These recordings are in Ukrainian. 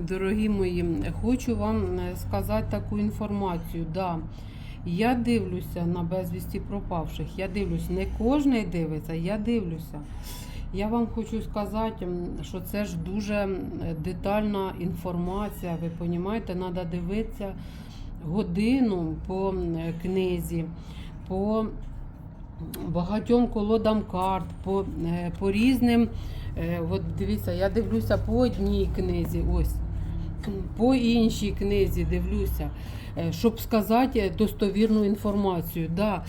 дорогі мої, хочу вам е, сказати таку інформацію. Да, я дивлюся на безвісті пропавших. Я дивлюсь, не кожен дивиться, я дивлюся. Я вам хочу сказати, що це ж дуже детальна інформація. Ви розумієте, треба дивитися годину по книзі, по багатьом колодам карт, по, е, по різним. е, От дивіться, я дивлюся по одній книзі, ось, по іншій книзі дивлюся, е, щоб сказати достовірну інформацію. Да,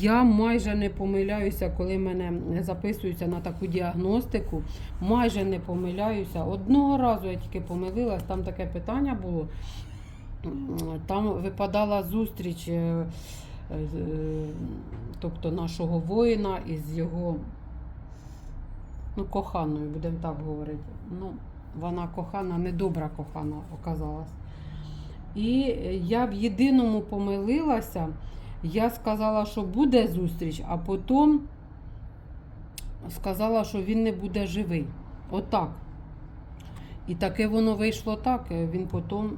я майже не помиляюся, коли мене записуються на таку діагностику. Майже не помиляюся. Одного разу я тільки помилилась, там таке питання було. Там випадала зустріч, е, е, тобто нашого воїна із його ну, коханою, будемо так говорити. Ну, вона кохана, недобра кохана оказалась. І я в єдиному помилилася. Я сказала, що буде зустріч, а потім сказала, що він не буде живий. Отак. І таке воно вийшло так. Він потім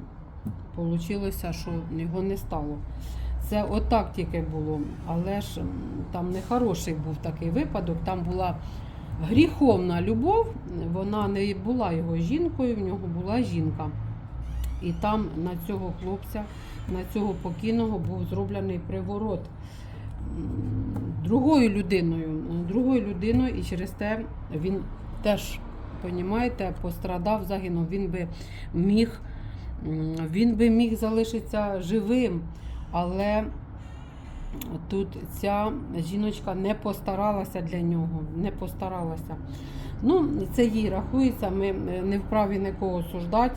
вийшло, що його не стало. Це отак тільки було. Але ж там не хороший був такий випадок. Там була гріховна любов, вона не була його жінкою, в нього була жінка. І там на цього хлопця, на цього покійного був зроблений приворот другою людиною. Другою людиною, і через те він теж, понімаєте, пострадав, загинув. Він би міг, він би міг залишитися живим, але тут ця жіночка не постаралася для нього, не постаралася. Ну, це їй рахується, ми е, не вправі нікого осуждати,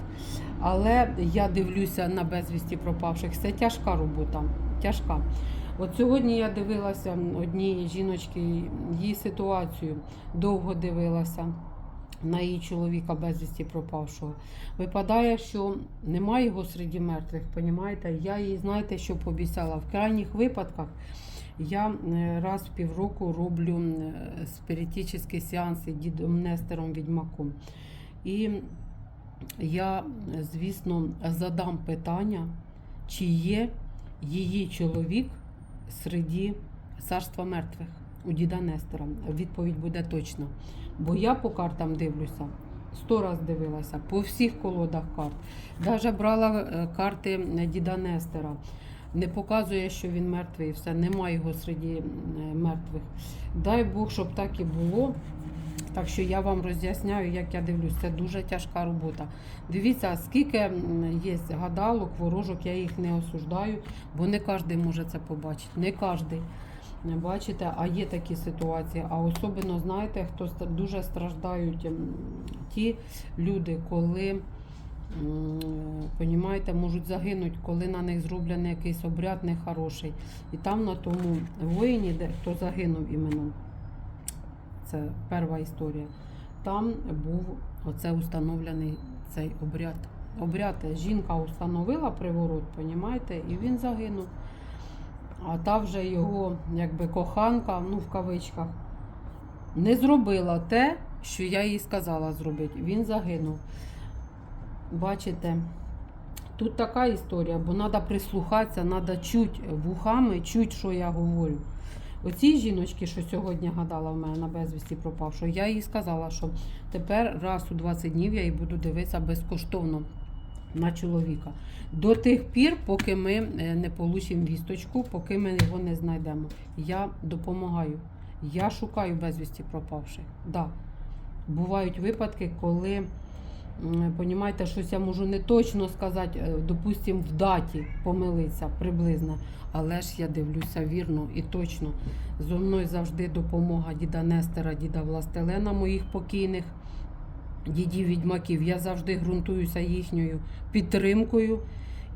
але я дивлюся на безвісті пропавших. Це тяжка робота. Тяжка. От сьогодні я дивилася одній жіночки, її ситуацію, довго дивилася на її чоловіка безвісті пропавшого. Випадає, що немає його серед мертвих, понімаєте? Я їй, знаєте, що пообіцяла? В крайніх випадках я е, раз в півроку роблю е, спиритичні сеанси дідом Нестером Відьмаком. І я, звісно, задам питання, чи є її чоловік серед царства мертвих у діда Нестора. Відповідь буде точна. Бо я по картам дивлюся. Сто раз дивилася по всіх колодах карт. Навіть брала е, карти діда Нестера. Не показує, що він мертвий, і все, немає його серед е, мертвих. Дай Бог, щоб так і було. Так що я вам роз'ясняю, як я дивлюсь, це дуже тяжка робота. Дивіться, скільки є гадалок, ворожок, я їх не осуждаю, бо не кожен може це побачити. Не кожен. Бачите, а є такі ситуації. А особливо, знаєте, хто дуже страждають ті люди, коли понімаєте, можуть загинути, коли на них зроблений якийсь обряд нехороший. І там на тому воїні, де хто загинув іменно, це перша історія. Там був оце установлений цей обряд. Обряд жінка установила приворот, понімаєте, і він загинув. А та вже його якби коханка, ну в кавичках, не зробила те, що я їй сказала зробити. Він загинув. Бачите, тут така історія, бо треба прислухатися, треба чути вухами, чути, що я говорю. Оцій жіночки, що сьогодні гадала в мене на безвісті пропавшого, я їй сказала, що тепер раз у 20 днів я їй буду дивитися безкоштовно на чоловіка. До тих пір, поки ми е, не получимо вісточку, поки ми його не знайдемо. Я допомагаю. Я шукаю безвісті пропавших. Да. Бувають випадки, коли понімаєте, щось я можу не точно сказати, е, допустимо, в даті помилитися приблизно. Але ж я дивлюся вірно і точно. Зо мною завжди допомога діда Нестера, діда Властелена, моїх покійних дідів відьмаків. Я завжди ґрунтуюся їхньою підтримкою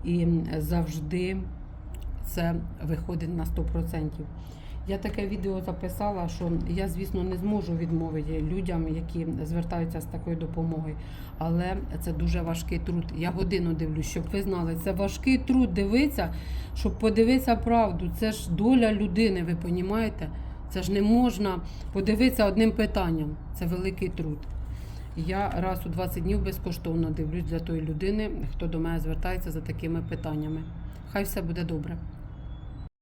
і завжди це виходить на 100%. Я таке відео записала, що я, звісно, не зможу відмовити людям, які звертаються з такою допомогою. Але це дуже важкий труд. Я годину дивлюсь, щоб ви знали, це важкий труд дивитися, щоб подивитися правду. Це ж доля людини, ви розумієте? Це ж не можна подивитися одним питанням. Це великий труд. Я раз у 20 днів безкоштовно дивлюсь для тої людини, хто до мене звертається за такими питаннями. Хай все буде добре.